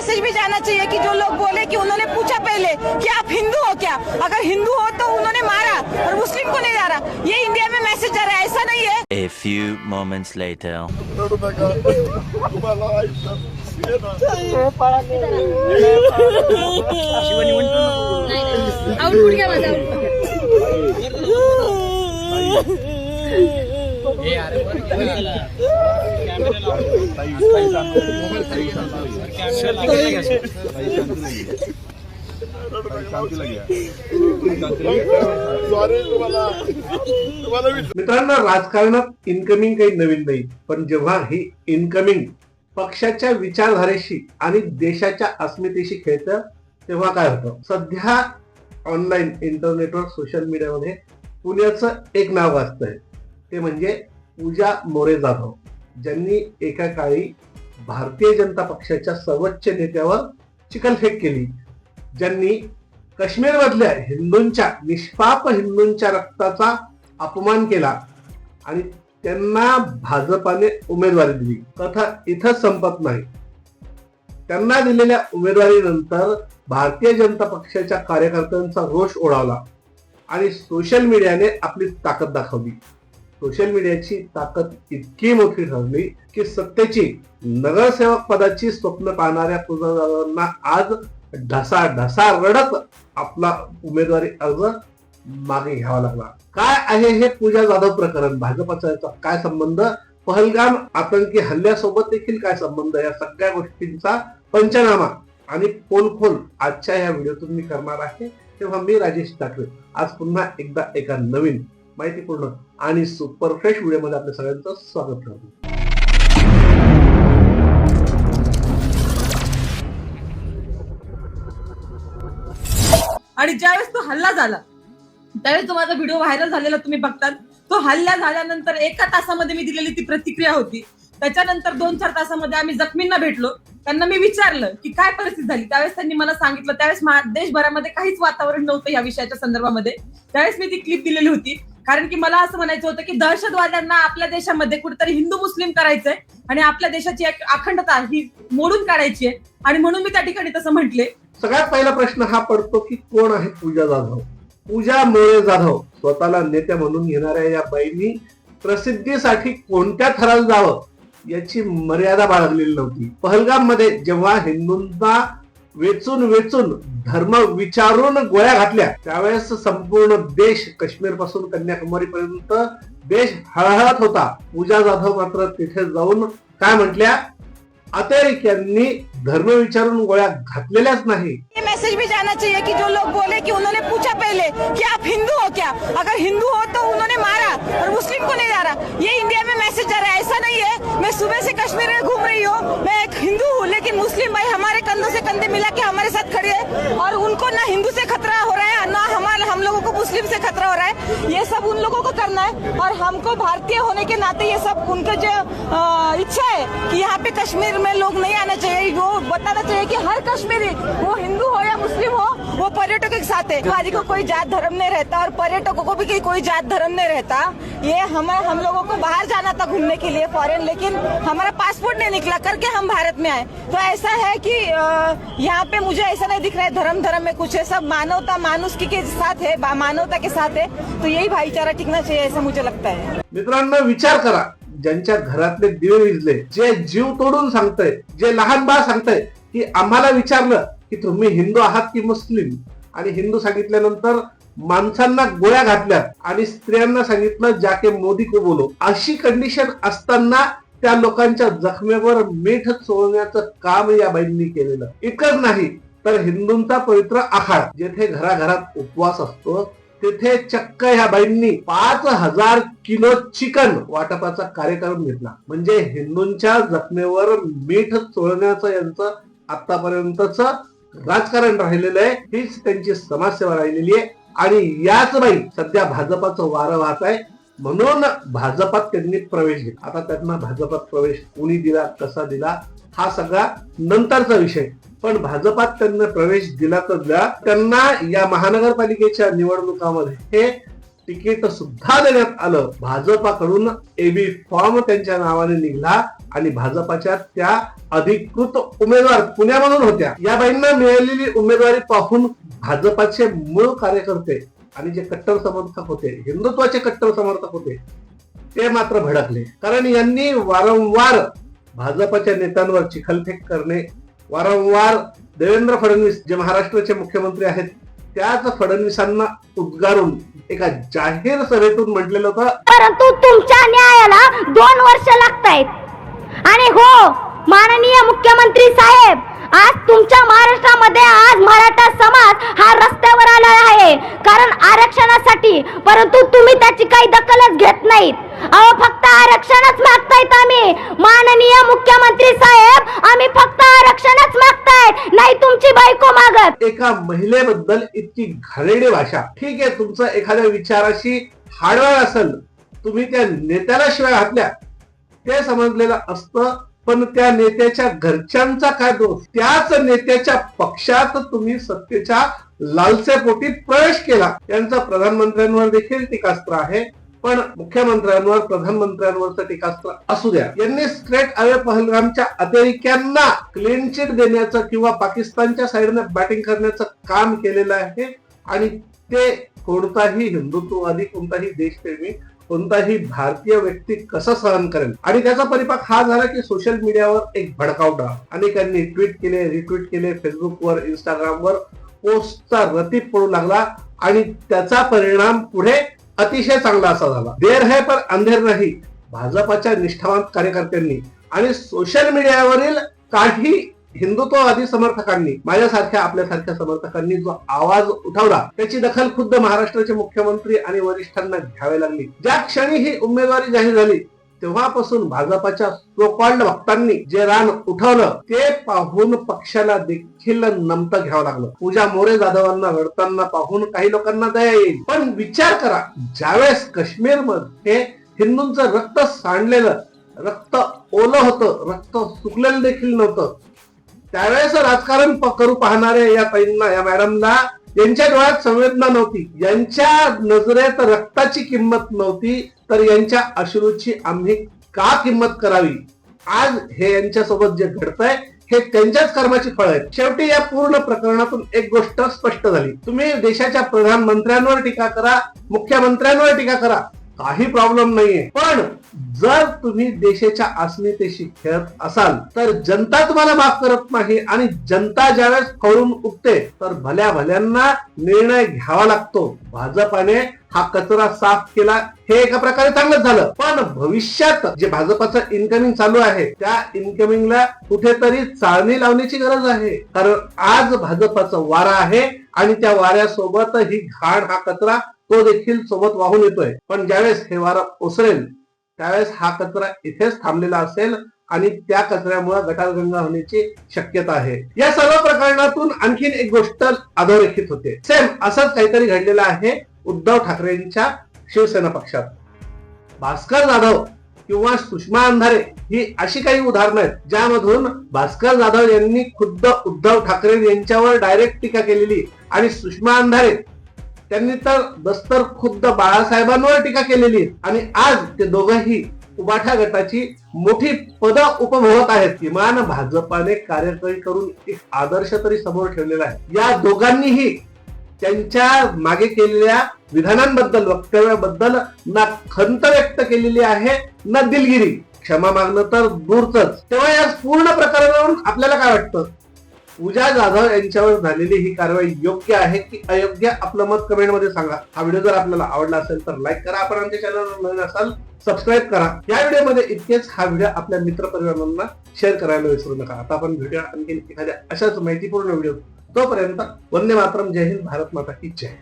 Message भी जाना चाहिए कि जो लोग बोले कि उन्होंने पूछा पहले कि आप हिंदू हो क्या? अगर हिंदू हो तो उन्होंने मारा और मुस्लिम को नहीं मारा। ये इंडिया में मैसेज जा रहा है ऐसा नहीं है। A few moments later. मित्रांनो राजकारणात इनकमिंग काही नवीन नाही पण जेव्हा ही इनकमिंग पक्षाच्या विचारधारेशी आणि देशाच्या अस्मितेशी खेळतं तेव्हा काय होतं? सध्या ऑनलाईन इंटरनेटवर सोशल मीडियामध्ये पुण्याचं एक नाव गाजतंय ते म्हणजे पूजा मोरे जाधव. ज्यांनी एका काळी भारतीय जनता पक्षाच्या सर्वोच्च नेत्यावर चिखलफेक केली. ज्यांनी काश्मीरमधल्या हिंदूंच्या निष्पाप हिंदूंच्या रक्ताचा अपमान केला आणि त्यांना भाजपाने उमेदवारी दिली. कथा इथंच संपत नाही. त्यांना दिलेल्या उमेदवारीनंतर भारतीय जनता पक्षाच्या कार्यकर्त्यांचा रोष ओढावला आणि सोशल मीडियाने आपली ताकद दाखवली. सोशल मीडियाची ताकद इतकी मोठी ठरली की सत्तेची नगरसेवक पदाची स्वप्न पाहणाऱ्या पूजा जाधवांना आज ढसा ढसा रडत आपला उमेदवारी अर्ज मागे घ्यावा लागला. काय आहे हे पूजा जाधव प्रकरण? भाजपचा याचा काय संबंध? पहलगाम आतंकी हल्ल्यासोबत देखील काय संबंध? या सगळ्या गोष्टींचा पंचनामा आणि पोलखोल आजच्या या व्हिडिओतून मी करणार आहे. तेव्हा मी राजेश ठाकरे आज पुन्हा एकदा एका नवीन माहितीपूर्ण आणि सुपर फ्रेश व्हिडिओमध्ये आपल्या सगळ्यांचं स्वागत करतो. आणि ज्यावेळेस तो हल्ला झाला त्यावेळेस तो माझा व्हिडिओ व्हायरल झालेला तुम्ही बघतात. तो हल्ला झाल्यानंतर एका तासामध्ये मी दिलेली ती प्रतिक्रिया होती. त्याच्यानंतर दोन चार तासामध्ये आम्ही जखमींना भेटलो. त्यांना मी विचारलं की काय परिस्थिती झाली? त्यावेळेस त्यांनी मला सांगितलं त्यावेळेस देशभरामध्ये काहीच वातावरण नव्हतं या विषयाच्या संदर्भामध्ये. त्यावेळेस मी ती क्लिप दिलेली होती. कारण की मला असं म्हणायचं होतं की दहशतवाद्यांना आपल्या देशामध्ये कुठेतरी हिंदू मुस्लिम करायचंय आणि आपल्या देशाची एक अखंडता ही मोडून काढायची आहे. आणि म्हणून मी त्या ठिकाणी तसं म्हटले. सगळ्यात पहिला प्रश्न हा पडतो की कोण आहे पूजा जाधव? पूजा मोरे जाधव स्वतःला नेत्या म्हणून घेणाऱ्या या बाईंनी प्रसिद्धीसाठी कोणत्या थराला जावं याची मर्यादा बाळगलेली नव्हती. पहलगाममध्ये जेव्हा हिंदूंचा वेचून वेचून धर्म विचारून गोळ्या घातल्या. त्यावेळेस संपूर्ण देश काश्मीरपासून कन्याकुमारी पर्यंत देश हळहळत होता. पूजा जाधव मात्र तिथे जाऊन काय म्हटल्या? अतिरेक्यांनी धर्म ये मैसेज भी जाना चाहिए कि जो लोग बोले कि उन्होंने पूछा पहले कि आप हिंदू हो क्या? अगर हिंदू हो तो उन्होंने मारा और मुस्लिम को नहीं मारा ये इंडिया में मैसेज जा रहा है, ऐसा नहीं है। मैं सुबह से कश्मीर में घूम रही हूँ, मैं एक हिंदू हूँ, लेकिन मुस्लिम भाई हमारे कंधों से कंधे मिला के हमारे साथ खड़े है और उनको ना हिंदू से खतरा हो रहा है ना हमारे हम लोगों को मुस्लिम से खतरा हो रहा है। ये सब उन लोगों को करना है और हमको भारतीय होने के नाते ये सब उनका जो इच्छा है कि यहाँ पे कश्मीर में लोग नहीं आना चाहिए। वो बताना चाहिए कि हर कश्मीरी वो हिंदू हो या मुस्लिम हो पर्यटकों के साथ है। हमारी को कोई जात धर्म नहीं रहता और पर्यटकों को भी कोई- जात धर्म नहीं रहता। ये हम हम लोगों को बाहर जाना था घूमने के लिए फॉरेन लेकिन हमारा पासपोर्ट नहीं निकला, करके हम भारत में आए। तो ऐसा है कि यहाँ पे मुझे ऐसा नहीं दिख रहा है, धर्म धर्म में कुछ है। सब मानवता मानुष्की के साथ है मानवता के साथ है। तो यही भाईचारा टिकना चाहिए, ऐसा मुझे लगता है। मित्रांनो, विचार करा। ज्यांच्या घरातले दिवे विजले, जे जीव तोडून सांगतय, जे लहान बाळ सांगतय, की आम्हाला विचारलं की तुम्ही हिंदू आहात की मुस्लिम? आणि हिंदू सांगितल्यानंतर माणसांना गोळ्या घातल्या आणि स्त्रियांना सांगितलं जाके मोदी को बोलो. अशी कंडिशन असताना त्या लोकांच्या जखमेवर मीठ चोळण्याचं काम या बाईंनी केलेलं. इतकंच नाही तर हिंदूंचा पवित्र आखाड जेथे घराघरात उपवास असतो तिथे चक्क ह्या बाईंनी पाच हजार किलो चिकन वाटपाचा कार्यक्रम घेतला. म्हणजे हिंदूंच्या जखमेवर मीठ चोळण्याचं यांचं आतापर्यंतच राजकारण राहिलेलं आहे हीच त्यांची समाजसेवा राहिलेली आहे. आणि याच बाई सध्या भाजपाचं वारं वाहत आहे. म्हणून भाजपात त्यांनी प्रवेश घेतला. आता त्यांना भाजपात प्रवेश कोणी दिला कसा दिला हा सगळा नंतरचा विषय. पण भाजपात त्यांना प्रवेश दिला तर त्यांना या महानगरपालिकेच्या निवडणुकामध्ये हे तिकीट सुद्धा देण्यात आलं. भाजपाकडून एबी फॉर्म त्यांच्या नावाने निघला आणि भाजपाच्या त्या अधिकृत उमेदवार पुण्यामधून होत्या. या बाईंना मिळालेली उमेदवारी पाहून भाजपाचे मूळ कार्यकर्ते आणि जे कट्टर समर्थक होते हिंदुत्वाचे कट्टर समर्थक होते ते मात्र भडकले. कारण यांनी वारंवार भाजपाच्या नेत्यांवर चिखलफेक करणे वारंवार देवेंद्र फडणवीस जे महाराष्ट्राचे मुख्यमंत्री आहेत त्याच फडणवीसांना उद्गारून एका जाहीर सभेतून म्हटलेलं होतं परंतु तुमच्या न्यायाला दोन वर्ष लागतायत. आणि हो माननीय मुख्यमंत्री साहेब आज तुमच्या महाराष्ट्रामध्ये आज मराठा समाज हा रस्त्यावर आला आहे. कारण आरक्षणासाठी परंतु तुम्ही त्याची काही दखलच घेत नाहीत. अहो फक्त आरक्षणच मागतायत आम्ही. माननीय मुख्यमंत्री साहेब आम्ही फक्त आरक्षणच मागतायत नाही तुमची बायको मागत. एका महिलेबद्दल इतकी घाणेरडी भाषा. ठीक आहे तुमचं एखाद्या विचाराशी हाडवळ असेल तुम्ही त्या नेत्याला शिवाय घातल्या. ते समजलेलं असतं पण त्या नेत्याच्या घरच्यांचा काय दोष? त्याच नेत्याच्या पक्षात तुम्ही सत्तेच्या लालसेपोटी प्रवेश केला. त्यांचा प्रधानमंत्र्यांवर देखील टीकास्त्र आहे. पण मुख्यमंत्र्यांवर प्रधानमंत्र्यांवरचं टीकास्त्र असू द्या. यांनी स्ट्रेट अवे पहलगामच्या अतिरेक्यांना क्लीन चिट देण्याचं किंवा पाकिस्तानच्या साईडने बॅटिंग करण्याचं काम केलेलं आहे. आणि ते कोणताही हिंदुत्ववादी कोणताही देशप्रेमी कोणताही भारतीय व्यक्ती कसं सहन करेल? आणि त्याचा परिपाक हा झाला की सोशल मीडियावर एक भडकाव डाळ अनेकांनी ट्विट केले रिट्विट केले फेसबुकवर इंस्टाग्रामवर पोस्टचा रतीप पडू लागला. आणि त्याचा परिणाम पुढे अतिशय चांगला असा झाला. देर है पर अंधेर नाही. भाजपाच्या निष्ठावान कार्यकर्त्यांनी आणि सोशल मीडियावरील काही हिंदुत्ववादी समर्थकांनी माझ्यासारख्या आपल्यासारख्या समर्थकांनी जो आवाज उठवला त्याची दखल खुद्द महाराष्ट्राचे मुख्यमंत्री आणि वरिष्ठांना घ्यावी लागली. ज्या क्षणी ही उमेदवारी जाहीर झाली तेव्हापासून भाजपाच्या सोकॉल्ड भक्तांनी जे रान उठवलं ते पाहून पक्षाला देखील नमतं घ्यावं लागलं. पूजा मोरे जाधवांना रडताना पाहून काही लोकांना दया येईल. पण विचार करा ज्यावेळेस काश्मीरमध्ये हिंदूंचं रक्त सांडलेलं रक्त ओलं होतं रक्त सुकलेलं देखील नव्हतं त्यावेळेस राजकारण प- करू पाहणाऱ्या या ताईंना या मॅडमला यांच्या डोळ्यात संवेदना नव्हती. यांच्या नजरेत रक्ताची किंमत नव्हती. तर यांच्या अश्रूची आम्ही का किंमत करावी? आज हे यांच्यासोबत जे घडतंय हे त्यांच्याच कर्माची फळ आहेत. शेवटी या पूर्ण प्रकरणातून एक गोष्ट स्पष्ट झाली. तुम्ही देशाच्या प्रधानमंत्र्यांवर टीका करा मुख्यमंत्र्यांवर टीका करा. काही प्रॉब्लेम नाहीये. पण जर तुम्ही देशाच्या अस्मितेशी खेळत असाल तर जनता तुम्हाला माफ करत नाही आणि जनता ज्यावेळेस कळून उठते तर भल्या भल्यांना निर्णय घ्यावा लागतो. भाजपाने हा कचरा साफ केला हे एका प्रकारे चांगलंच झालं. पण भविष्यात जे भाजपाचं इन्कमिंग चालू आहे त्या इन्कमिंगला कुठेतरी चाळणी लावण्याची गरज आहे. कारण आज भाजपचा वारा आहे आणि त्या वाऱ्यासोबत ही घाण हा कचरा तो देखील सोबत वाहून येतोय. पण ज्यावेळेस हे वारं ओसरेल त्यावेळेस हा कचरा इथेच थांबलेला असेल आणि त्या कचऱ्यामुळे गटारगंगा होण्याची शक्यता आहे. या सर्व प्रकरणातून आणखीन एक गोष्ट अधोरेखित होते. सेम असंच काहीतरी घडलेलं आहे उद्धव ठाकरेंच्या शिवसेना पक्षात. भास्कर जाधव किंवा सुषमा अंधारे ही अशी काही उदाहरणं आहेत ज्यामधून भास्कर जाधव यांनी खुद्द उद्धव ठाकरे यांच्यावर डायरेक्ट टीका केलेली आणि सुषमा अंधारे त्यांनी तर दस्तर खुद्द बाळासाहेबांवर टीका केलेली. आणि आज ते दोघंही उबाठा गटाची मोठी पद उपभोगत आहेत. किमान भाजपाने कार्यकरी करून एक आदर्श तरी समोर ठेवलेला आहे. या दोघांनीही त्यांच्या मागे केलेल्या विधानांबद्दल वक्तव्याबद्दल ना खंत व्यक्त केलेली आहे ना दिलगिरी. क्षमा मागणं तर दूरच तेव्हा या पूर्ण प्रकरणावरून आपल्याला काय वाटतं? पूजा जाधव यांच्यावर झालेली ही कारवाई योग्य आहे की अयोग्य? आपलं मत कमेंटमध्ये सांगा. हा व्हिडिओ जर आपल्याला आवडला असेल तर लाईक करा. आपण आमच्या चॅनलवर नवीन असाल सबस्क्राईब करा. या व्हिडिओमध्ये इतकेच हा व्हिडिओ आपल्या मित्रपरिवारांना शेअर करायला विसरू नका. आता आपण व्हिडिओ आणखी एखाद्या अशाच माहितीपूर्ण व्हिडिओ तोपर्यंत वंदे मातरम. जय हिंद. भारत माता की जय.